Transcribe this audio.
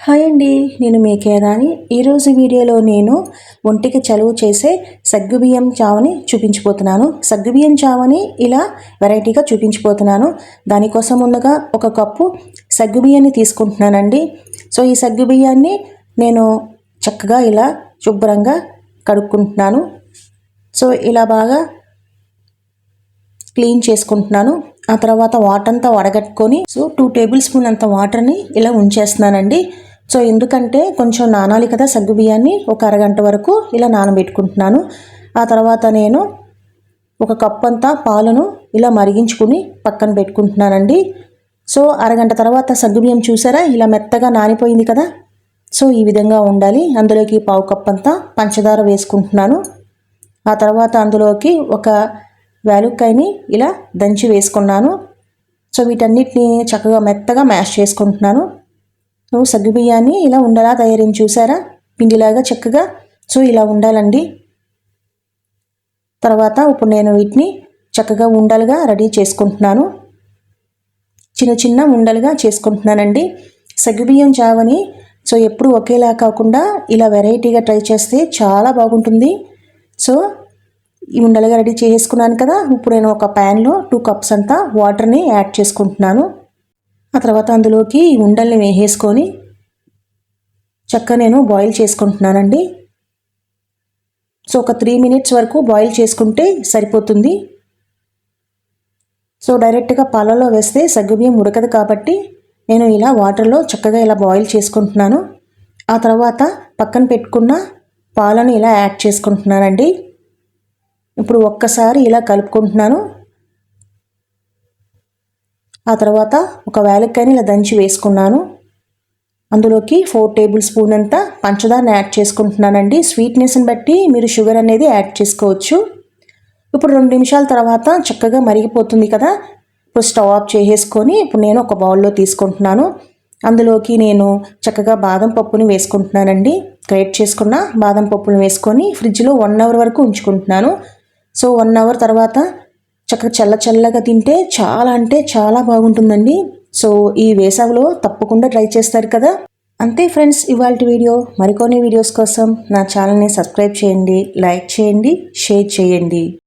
Hi అండి నేను మీ కేరాని ఈరోజు వీడియోలో నేను ఒంటికి చలువ చేసే సగ్గుబియ్యం చావని చూపించిపోతున్నాను. సగ్గుబియ్యం చావని ఇలా వెరైటీగా చూపించిపోతున్నాను. దానికోసం ముందుగా ఒక కప్పు సగ్గుబియ్యాన్ని తీసుకుంటున్నానండి. సో ఈ సగ్గుబియ్యాన్ని నేను చక్కగా ఇలా శుభ్రంగా కడుక్కుంటున్నాను. సో ఇలా బాగా క్లీన్ చేసుకుంటున్నాను. ఆ తర్వాత వాటర్ అంతా వడగట్టుకొని సో టూ టేబుల్ స్పూన్ అంత వాటర్ని ఇలా ఉంచేస్తున్నానండి. సో ఎందుకంటే కొంచెం నానాలి కదా సగ్గు బియ్యాన్ని ఒక అరగంట వరకు ఇలా నానబెట్టుకుంటున్నాను. ఆ తర్వాత నేను ఒక కప్ అంతా పాలను ఇలా మరిగించుకుని పక్కన పెట్టుకుంటున్నానండి. సో అరగంట తర్వాత సగ్గుబియ్యం చూసారా? ఇలా మెత్తగా నానిపోయింది కదా. సో ఈ విధంగా ఉండాలి. అందులోకి పావు కప్ అంతా పంచదార వేసుకుంటున్నాను. ఆ తర్వాత అందులోకి ఒక వేలుక్కాయని ఇలా దంచి వేసుకున్నాను. సో వీటన్నిటిని చక్కగా మెత్తగా మ్యాష్ చేసుకుంటున్నాను. సగ్గుబియ్యాన్ని ఇలా ఉండలా తయారైంది చూసారా పిండిలాగా చక్కగా. సో ఇలా ఉండాలండి. తర్వాత ఇప్పుడు నేను వీటిని చక్కగా ఉండలుగా రెడీ చేసుకుంటున్నాను. చిన్న చిన్న ఉండలుగా చేసుకుంటున్నానండి. సగ్గుబియ్యం చావని సో ఎప్పుడు ఒకేలా కాకుండా ఇలా వెరైటీగా ట్రై చేస్తే చాలా బాగుంటుంది. సో ఈ ఉండలుగా రెడీ చేసుకున్నాను కదా. ఇప్పుడు నేను ఒక ప్యాన్లో టూ కప్స్ అంతా వాటర్ని యాడ్ చేసుకుంటున్నాను. ఆ తర్వాత అందులోకి ఉండల్ని వేసేసుకొని చక్క నేను బాయిల్ చేసుకుంటున్నానండి. సో ఒక త్రీ మినిట్స్ వరకు బాయిల్ చేసుకుంటే సరిపోతుంది. సో డైరెక్ట్గా పాలలో వేస్తే సగ్గుబియ్యం ఉడకదు కాబట్టి నేను ఇలా వాటర్లో చక్కగా ఇలా బాయిల్ చేసుకుంటున్నాను. ఆ తర్వాత పక్కన పెట్టుకున్న పాలను ఇలా యాడ్ చేసుకుంటున్నానండి. ఇప్పుడు ఒక్కసారి ఇలా కలుపుకుంటున్నాను. ఆ తర్వాత ఒక వేలక్కాయని ఇలా దంచి వేసుకున్నాను. అందులోకి ఫోర్ టేబుల్ స్పూన్ అంత పంచదారని యాడ్ చేసుకుంటున్నానండి. స్వీట్నెస్ని బట్టి మీరు షుగర్ అనేది యాడ్ చేసుకోవచ్చు. ఇప్పుడు రెండు నిమిషాల తర్వాత చక్కగా మరిగిపోతుంది కదా. ఇప్పుడు స్టవ్ ఆఫ్ చేసేసుకొని ఇప్పుడు నేను ఒక బౌల్లో తీసుకుంటున్నాను. అందులోకి నేను చక్కగా బాదం పప్పుని వేసుకుంటున్నానండి. గ్రేట్ చేసుకున్న బాదం పప్పుని వేసుకొని ఫ్రిడ్జ్లో వన్ అవర్ వరకు ఉంచుకుంటున్నాను. సో వన్ అవర్ తర్వాత చక్కగా చల్ల చల్లగా తింటే చాలా అంటే చాలా బాగుంటుందండి. సో ఈ వేసవిలో తప్పకుండా ట్రై చేస్తారు కదా. అంతే ఫ్రెండ్స్ ఇవాళ వీడియో. మరికొన్ని వీడియోస్ కోసం నా ఛానల్ని సబ్స్క్రైబ్ చేయండి లైక్ చేయండి షేర్ చేయండి.